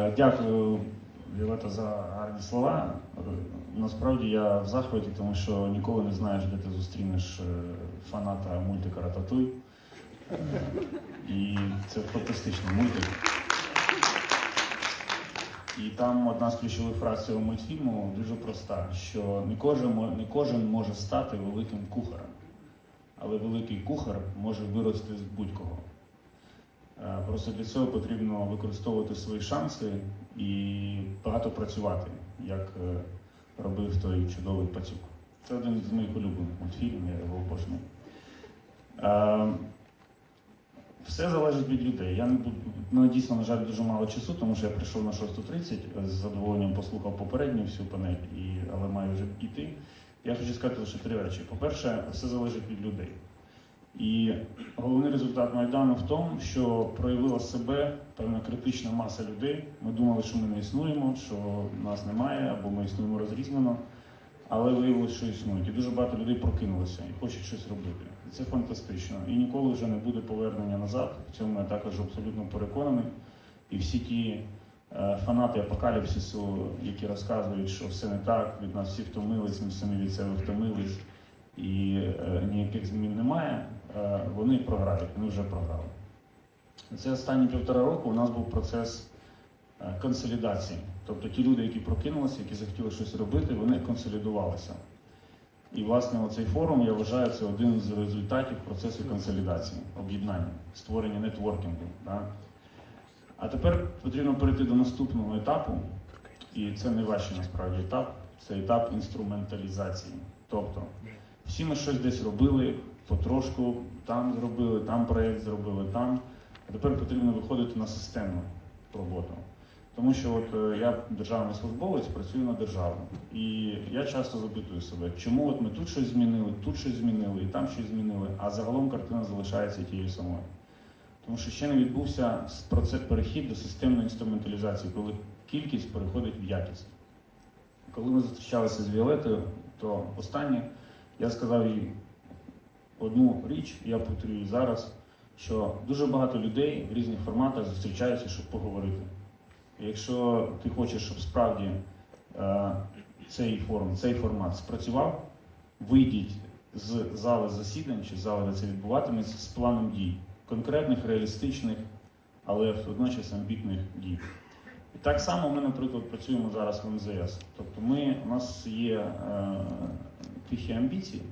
Е, Дякую, Віолета, за гарні слова. Насправді я в захваті, тому що ніколи не знаєш, де ти зустрінеш е, фаната мультика Рататуй. Е, І це фантастичний мультик. І там одна з ключових фраз цього мультфільму дуже проста: що не кожен, не кожен може стати великим кухарем, але великий кухар може вирости з будь-кого. Е, Просто для цього потрібно використовувати свої шанси і багато працювати, як е, робив той чудовий пацюк. Це один з моїх улюблених мультфільмів, я його обожнюю. Е, Все залежить від людей. Я не буду, мене дійсно, на жаль, дуже мало часу, тому що я прийшов на 6.30, з задоволенням послухав попередню всю панель, і, але маю вже йти. Я хочу сказати лише три речі. По-перше, все залежить від людей. І головний результат Майдану в тому, що проявила себе певна критична маса людей. Ми думали, що ми не існуємо, що нас немає, або ми існуємо розрізнено, але виявилося, що існують. І дуже багато людей прокинулося і хочуть щось робити. І це фантастично. І ніколи вже не буде повернення назад. В цьому я також абсолютно переконаний. І всі ті е, фанати апокаліпсису, які розказують, що все не так, від нас всі втомились, ми самі від себе втомились і е, ніяких змін немає, е, вони програють, вони вже програли. Це останні півтора року у нас був процес е, консолідації. Тобто ті люди, які прокинулися, які захотіли щось робити, вони консолідувалися. І, власне, оцей форум, я вважаю, це один з результатів процесу консолідації, об'єднання, створення нетворкінгу. Да? А тепер потрібно перейти до наступного етапу, і це не важчий насправді етап, це етап інструменталізації. Тобто, всі ми щось десь робили, потрошку там зробили, там проєкт зробили, там. А тепер потрібно виходити на системну роботу. Тому що от е, я державний службовець, працюю на державу. І я часто запитую себе, чому от ми тут щось змінили, тут щось змінили, і там щось змінили, а загалом картина залишається тією самою. Тому що ще не відбувся процес перехід до системної інструменталізації, коли кількість переходить в якість. Коли ми зустрічалися з Віолетою, то останнє я сказав їй одну річ, я повторюю зараз, що дуже багато людей в різних форматах зустрічаються, щоб поговорити. Якщо ти хочеш, щоб справді е, цей форум, цей формат спрацював, вийдіть з зали засідань чи з зали, де це відбуватиметься, з планом дій, конкретних, реалістичних, але водночас амбітних дій. І так само ми, наприклад, працюємо зараз в МЗС. Тобто ми, у нас є е, тихі амбіції,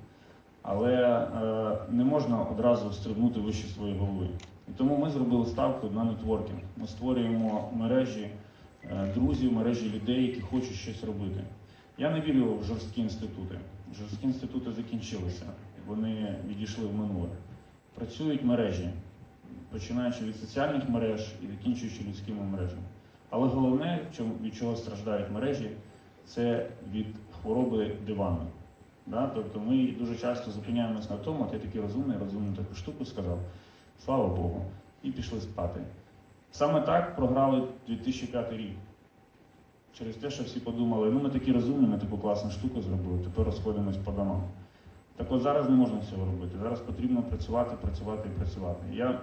але е, не можна одразу стрибнути вище своєї голови. І тому ми зробили ставку на нетворкінг. Ми створюємо мережі е, друзів, мережі людей, які хочуть щось робити. Я не вірю в жорсткі інститути. Жорсткі інститути закінчилися, вони відійшли в минуле. Працюють мережі, починаючи від соціальних мереж і закінчуючи людськими мережами. Але головне, від чого страждають мережі, це від хвороби дивану. Да? Тобто ми дуже часто зупиняємось на тому, я такий розумний, розумну таку штуку сказав, слава Богу, і пішли спати. Саме так програли 2005 рік. Через те, що всі подумали, ну ми такі розумні, ми таку класну штуку зробили, тепер розходимось по домам. Так от зараз не можна цього робити. Зараз потрібно працювати, працювати і працювати. Я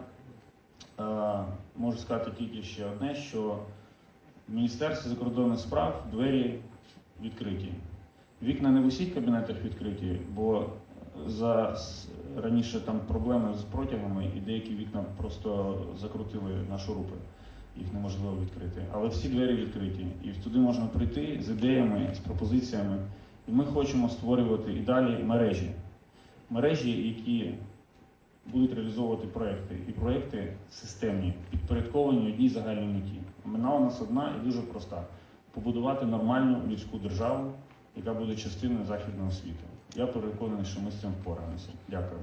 е, можу сказати тільки ще одне, що в Міністерстві закордонних справ двері відкриті. Вікна не в усіх кабінетах відкриті, бо за раніше там проблеми з протягами і деякі вікна просто закрутили на шурупи. Їх неможливо відкрити. Але всі двері відкриті. І туди можна прийти з ідеями, з пропозиціями. І ми хочемо створювати і далі мережі. Мережі, які будуть реалізовувати проекти. І проекти системні, підпорядковані одній загальній меті. Вона у нас одна і дуже проста: побудувати нормальну людську державу, яка буде частиною західного світу. Я переконаний, що ми з цим впораємося. Дякую.